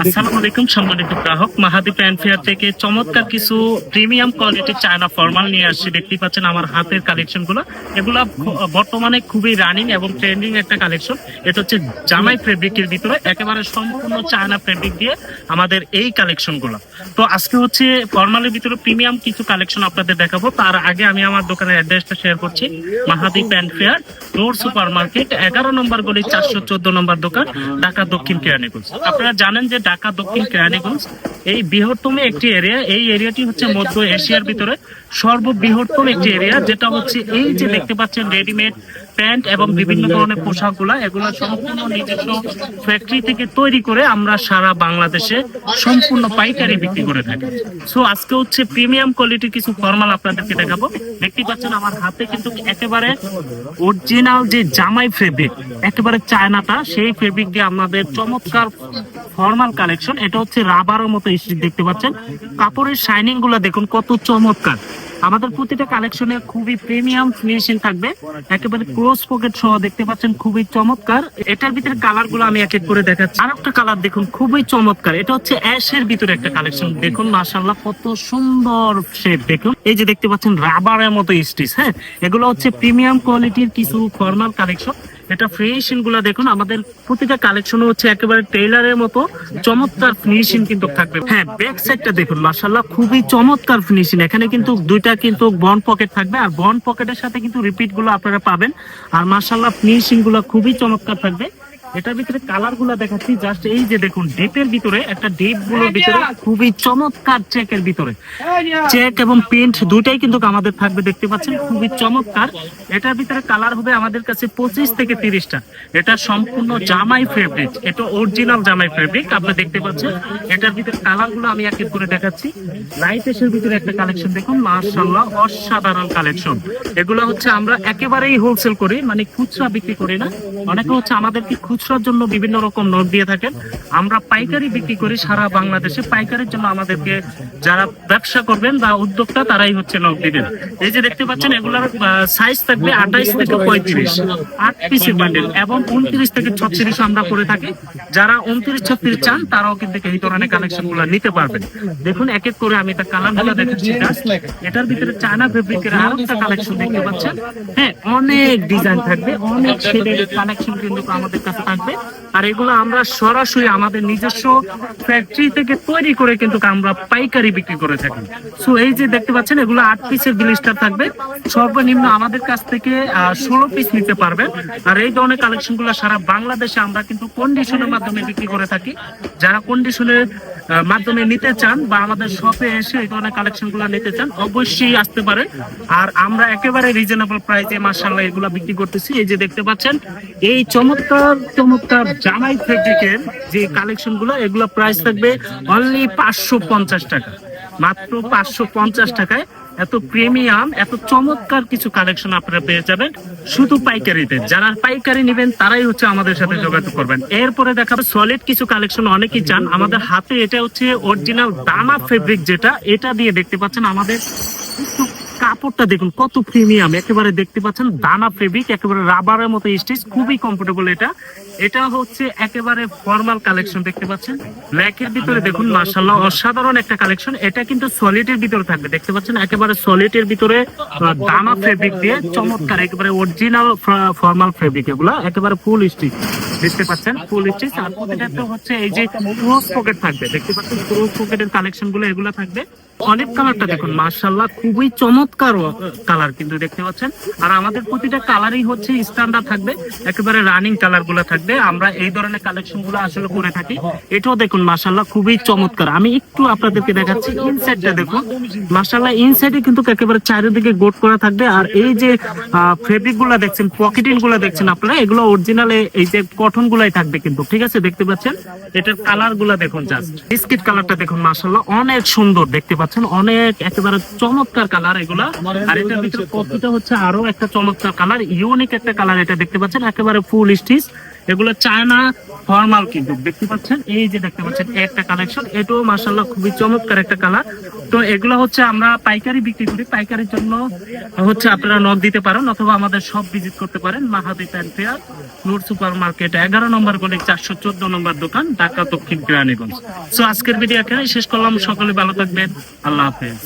আসসালামু আলাইকুম, সম্মানিত গ্রাহক। থেকে চমৎকার কিছু প্রিমিয়াম চায়না ফর্মাল নিয়ে আসছি। দেখতেই পাচ্ছেন আমার হাতের এগুলো বর্তমানে খুবই রানিং এবং ট্রেন্ডিং একটা কালেকশন। এটা হচ্ছে জামাই ফেব্রিকের ভিতরে, একেবারে সম্পূর্ণ চায়না ফেব্রিক দিয়ে আমাদের এই কালেকশনগুলো তো আজকে হচ্ছে ফর্মালের ভিতরে প্রিমিয়াম কিছু কালেকশন আপনাদের দেখাবো। তার আগে আমি আমার দোকানের অ্যাড্রেসটা শেয়ার করছি। Mahadi pant fair Noor super market এগারো নম্বর গলি, চারশো চোদ্দ নম্বর দোকান, ঢাকা দক্ষিণ কেরানীগঞ্জ। আপনারা জানেন যে ঢাকা দক্ষিণ কেরানীগঞ্জ। এই বৃহত্তম একটি এরিয়া এই এরিয়াটি হচ্ছে মধ্য এশিয়ার ভিতরে সর্ববৃহত্তম একটি এরিয়া যেটা হচ্ছে এই যে দেখতে পাচ্ছেন রেডিমেড প্যান্ট এবং বিভিন্ন ধরনের পোশাকগুলা, এগুলো সম্পূর্ণ নিজস্ব ফ্যাক্টরি থেকে তৈরি করে আমরা সারা বাংলাদেশে সম্পূর্ণ পাইকারি বিক্রি করে থাকি। সো আজকে হচ্ছে প্রিমিয়াম কোয়ালিটির কিছু ফর্মাল আপনাদেরকে দেখাবো। দেখতে পাচ্ছেন আমার হাতে কিন্তু একেবারে অরিজিনাল যে জামাই ফেব্রিক একেবারে চায়নাটা, সেই ফেব্রিক দিয়ে আমাদের চমৎকার ফর্মাল কালেকশন এটা হচ্ছে রাবারের মতো দেখতে পাচ্ছেন। কাপড়ের শাইনিংগুলো দেখুন, কত চমৎকার। আমাদের প্রতিটা কালেকশনে খুবই প্রিমিয়াম ফিনিশিং থাকবে। একেবারে ক্লোজ পকেট সহ দেখতে পাচ্ছেন, খুবই চমৎকার। এটার ভিতরে কালারগুলো আমি এক এক করে দেখাচ্ছি। আর একটা কালার দেখুন, খুবই চমৎকার। এটা হচ্ছে অ্যাশের ভিতরে একটা কালেকশন দেখুন মাশাল্লাহ কত সুন্দর শেপ দেখুন, এই যে দেখতে পাচ্ছেন রাবারের মতো স্টিচ হ্যাঁ? এগুলো হচ্ছে প্রিমিয়াম কোয়ালিটির কিছু ফর্মাল কালেকশন এটা ফিনিশিংগুলো দেখুন, আমাদের প্রতিটা কালেকশন হচ্ছে একেবারে টেইলারের মতো চমৎকার ফিনিশিং কিন্তু থাকবে। হ্যাঁ ব্যাক সাইডটা দেখুন মাশাল্লাহ খুবই চমৎকার ফিনিশিং এখানে কিন্তু দুইটা কিন্তু বন পকেট থাকবে, আর বন পকেটের সাথে কিন্তু রিপিটগুলো আপনারা পাবেন। আর মাশাল্লাহ ফিনিশিংগুলো খুবই চমৎকার থাকবে। এটার ভিতরে কালারগুলা দেখাচ্ছি জাস্ট এই যে দেখুন ডেপের ভিতরে একটা ডেপগুলোর ভিতরে খুবই চমৎকার চেকের ভিতরে। চেক এবং প্রিন্ট দুইটাই কিন্তু আমাদের থাকবে দেখতে পাচ্ছেন? খুবই চমৎকার। এটার ভিতরে কালার হবে আমাদের কাছে পঁচিশ থেকে তিরিশটা। এটা সম্পূর্ণ জামাই ফেব্রিক এটা অরিজিনাল জামাই ফেব্রিক আপনি দেখতে পাচ্ছেন। এটার ভিতরে কালারগুলো আমি এক এক করে দেখাচ্ছি। লাইট এসের ভিতরে একটা কালেকশন দেখুন মার্শাল্লাহ অসাধারণ কালেকশন এগুলো হচ্ছে আমরা একেবারেই হোলসেল করি মানে খুচরা বিক্রি করি না। অনেকে হচ্ছে আমাদেরকে খুচরার জন্য বিভিন্ন রকম নোট দিয়ে থাকেন। আমরা পাইকারি বিক্রি করি সারা বাংলাদেশে। পাইকারির জন্য আমাদেরকে যারা ব্যবসা করবেন বা উদ্যোক্তা, তারাই হচ্ছে নোট দিবেন। এই যে দেখতে পাচ্ছেন, এগুলোর সাইজ থাকবে আঠাইশ থেকে পঁয়ত্রিশ। আট পিসের বান্ডেল এবং উনত্রিশ থেকে ছত্রিশ আমরা করে থাকি। যারা উনত্রিশ, ছত্রিশ চান, তারাও কিন্তু এই ধরনের কালেকশনগুলো নিতে পারবেন। দেখুন, এক এক করে আমি তার কালারগুলো দেখাচ্ছি এটার ভিতরে চায়না ফেব্রিকের আরও একটা কালেকশন দেখতে পাচ্ছেন। হ্যাঁ অনেক ডিজাইন থাকবে, অনেক শেডের কালেকশন কিন্তু আমাদের কাছে থাকবে। আর এগুলো আমরা সরাসরি আমাদের নিজস্ব ফ্যাক্টরি থেকে তৈরি করে কিন্তু আমরা পাইকারি বিক্রি করে থাকি। সো এই যে দেখতে পাচ্ছেন, এগুলো আট পিসের জিনিসটা থাকবে, সর্বনিম্ন আমাদের কাছ থেকে ষোলো পিস নিতে পারবেন। আর এই ধরনের কালেকশনগুলো সারা বাংলাদেশে আমরা কিন্তু কন্ডিশনের মাধ্যমে বিক্রি করে থাকি। যারা কন্ডিশনের মাধ্যমে নিতে চান বা আমাদের শপে এসে এই ধরনের কালেকশনগুলো নিতে চান, অবশ্যই আসতে পারেন। আর আমরা একেবারে রিজনেবল প্রাইসে মার্শাল্লাহ এগুলো বিক্রি করতেছি। এই যে দেখতে পাচ্ছেন, এই চমৎকার চমৎকার জামাই ফেব্রিকের যে কালেকশনগুলো, এগুলো প্রাইস থাকবে অনলি পাঁচশো পঞ্চাশ টাকা। মাত্র পাঁচশো পঞ্চাশ টাকায় এত প্রিমিয়াম, এত চমৎকার কিছু কালেকশন আপনারা পেয়ে যাবেন শুধু পাইকারিতে। যারা পাইকারি নেবেন, তারাই হচ্ছে আমাদের সাথে যোগাযোগ করবেন। এরপরে দেখাবো সলিড কিছু কালেকশন অনেকেই চান। আমাদের হাতে এটা হচ্ছে অরিজিনাল দানা ফেব্রিক যেটা, এটা দিয়ে দেখতে পাচ্ছেন আমাদের কাপড়টা দেখুন, কত প্রিমিয়াম একেবারে দেখতে পাচ্ছেন, দানা ফেব্রিক একেবারে রাবারের মতো স্টিচ খুবই কমফোর্টেবল এটা। এটা হচ্ছে একেবারে ফর্মাল কালেকশন দেখতে পাচ্ছেন? ব্ল্যাকের ভিতরে দেখুন মার্শাল্লাহ অসাধারণ একটা কালেকশন এটা কিন্তু সলিডের ভিতরে থাকবে, দেখতে পাচ্ছেন? একেবারে সলিডের ভিতরে দানা ফেব্রিক দিয়ে চমৎকার, একেবারে অরিজিনাল ফর্মাল ফেব্রিক এগুলা, একেবারে ফুল স্টিচ দেখতে পাচ্ছেন ফুল স্টিচ আর হচ্ছে এই যে পকেট থাকবে। দেখতে পাচ্ছেন পকেটের কালেকশনগুলো এগুলা থাকবে। কালারটা দেখুন মার্শাল্লাহ খুবই চমৎকার কালার কিন্তু দেখতে পাচ্ছেন। আর আমাদের প্রতিটা কালারই হচ্ছে স্ট্যান্ডার্ড থাকবে, একেবারে রানিং কালারগুলো থাকবে। আমরা এই ধরনের কালেকশনগুলো আসলে করে থাকি। এটাও দেখুন মার্শাল্লাহ খুবই চমৎকার। আমি একটু আপনাদেরকে দেখাচ্ছি ইনসাইডটা দেখুন। মার্শাল্লাহ ইনসাইডে কিন্তু একেবারে চারিদিকে গোট করা থাকবে। আর এই যে ফেব্রিকগুলা দেখছেন পকেটিংগুলা দেখছেন আপনারা, এগুলো অরিজিনালে এই যে কটন গুলাই থাকবে কিন্তু, ঠিক আছে? দেখতে পাচ্ছেন? এটার কালারগুলা দেখুন জাস্ট বিস্কিট কালারটা দেখুন মার্শাল্লাহ অনেক সুন্দর, দেখতে পাচ্ছেন? অনেক একেবারে চমৎকার কালার এগুলা। আর এটার ভিতরে কপিটা হচ্ছে আরও একটা চমৎকার কালার, ইউনিক একটা কালার এটা দেখতে পাচ্ছেন? একেবারে ফুল স্টিচ এগুলো চায়না ফর্মাল কিন্তু, দেখতে পাচ্ছেন? এই যে দেখতে পাচ্ছেন একটা কালেকশন এটাও মাসাল্লাহ খুবই চমৎকার একটা কালার তো এগুলো হচ্ছে আমরা পাইকারি বিক্রি করি। পাইকারির জন্য হচ্ছে আপনারা নক দিতে পারেন অথবা আমাদের সব ভিজিট করতে পারেন। Mahadi pant fair, Noor super market এগারো নম্বর গলি, চারশো চোদ্দ নম্বর দোকান, ঢাকা, দক্ষিণ কেরানীগঞ্জ। সো আজকের ভিডিও এখানে শেষ করলাম। সকলে ভালো থাকবেন। আল্লাহ হাফেজ।